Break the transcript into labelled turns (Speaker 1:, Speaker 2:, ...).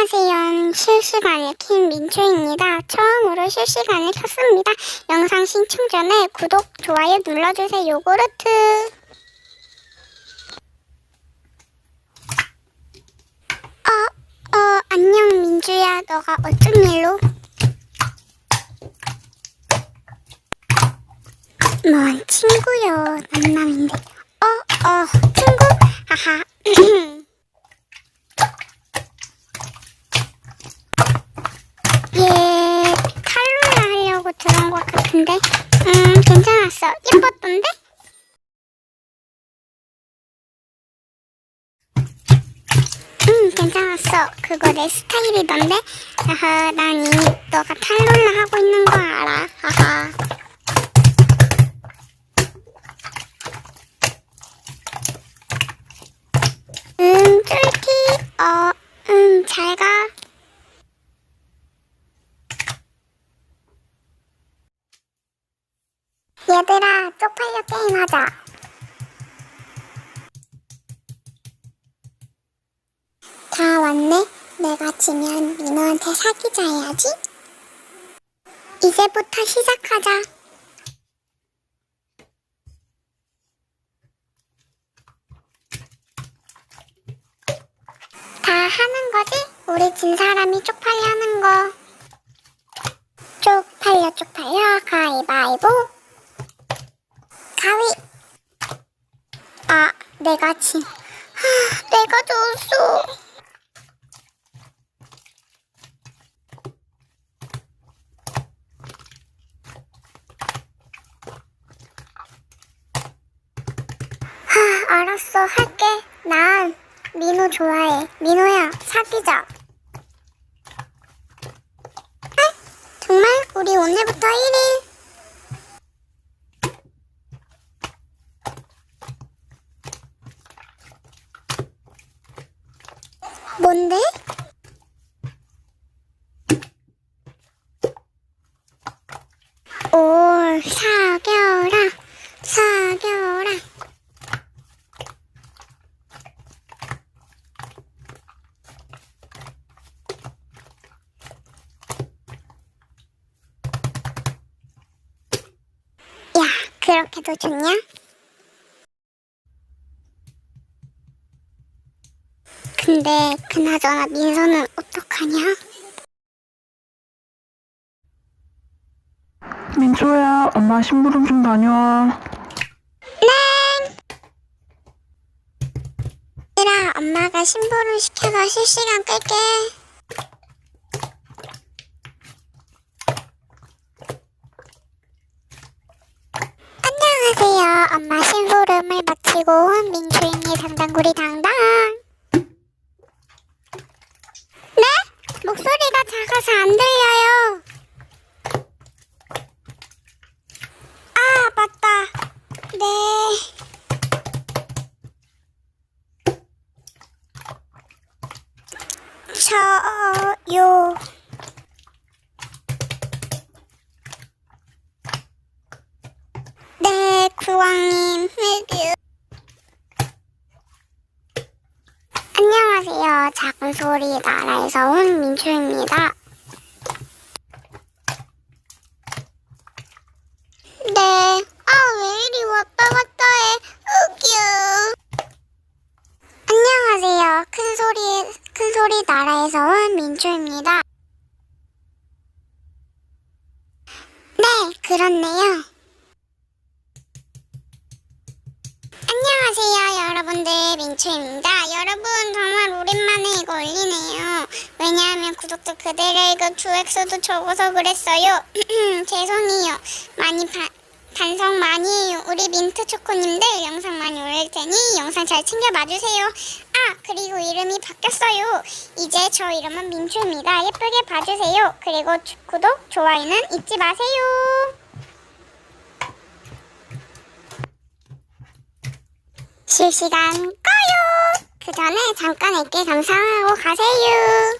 Speaker 1: 안녕하세요. 실시간을 킨 민초입니다. 처음으로 실시간을 켰습니다. 영상 신청 전에 구독, 좋아요 눌러주세요. 요구르트. 어, 어, 안녕 민주야. 너가 어쩐 일로? 뭔 친구요. 남남인데. 어, 어, 친구? 하하. 얘 칼로라 하려고 들어온 것 같은데 음 괜찮았어. 예뻤던데? 음 괜찮았어. 그거 내 스타일이던데? 하하 난 너가 탈롤라 하고 있는 거 알아. 하하 음 쫄티 어음 잘가 얘들아, 쪽팔려 게임하자. 다 왔네? 내가 지면 민호한테 사귀자 해야지. 이제부터 시작하자. 다 하는 거지? 우리 진 사람이 쪽팔려 하는 거. 쪽팔려, 쪽팔려, 가위바위보. 가위. 아, 내가 진. 하, 내가 졌어. 하, 알았어, 할게. 난 민호 좋아해. 민호야, 사귀자. 에? 정말? 우리 오늘부터 1일. 뭔데? 올 사겨라 사겨라 야 그렇게도 좋냐? 근데 그나저나 민서는 어떡하냐?
Speaker 2: 민초야, 엄마 심부름 좀 다녀와.
Speaker 1: 얘들아 엄마가 심부름 시켜서 실시간 끌게. 안녕하세요. 엄마 심부름을 마치고 온 민초입니다. 당당구리 당당 네? 목소리가 작아서 안 들려요 아 맞다 네 저요. 네, 구왕님. 안녕하세요. 작은 소리 나라에서 온 민초입니다. 네. 아, 왜 이리 왔다 갔다 해. 으규. 안녕하세요. 큰 소리, 큰 소리 나라에서 온 민초입니다. 네, 그렇네요. 안녕하세요, 여러분들. 민초입니다. 여러분, 정말 오랜만에 이거 올리네요. 왜냐하면 구독자 그대로 이거 조회수도 적어서 그랬어요. 죄송해요. 많이 바, 반성 많이 해요. 우리 민트 초코님들 영상 많이 올릴 테니 영상 잘 챙겨 봐주세요. 아, 그리고 이름이 바뀌었어요. 이제 저 이름은 민초입니다. 예쁘게 봐주세요. 그리고 주- 구독, 좋아요는 잊지 마세요. 실시간 꺼요. 그 전에 잠깐 읽게 감상하고 가세요.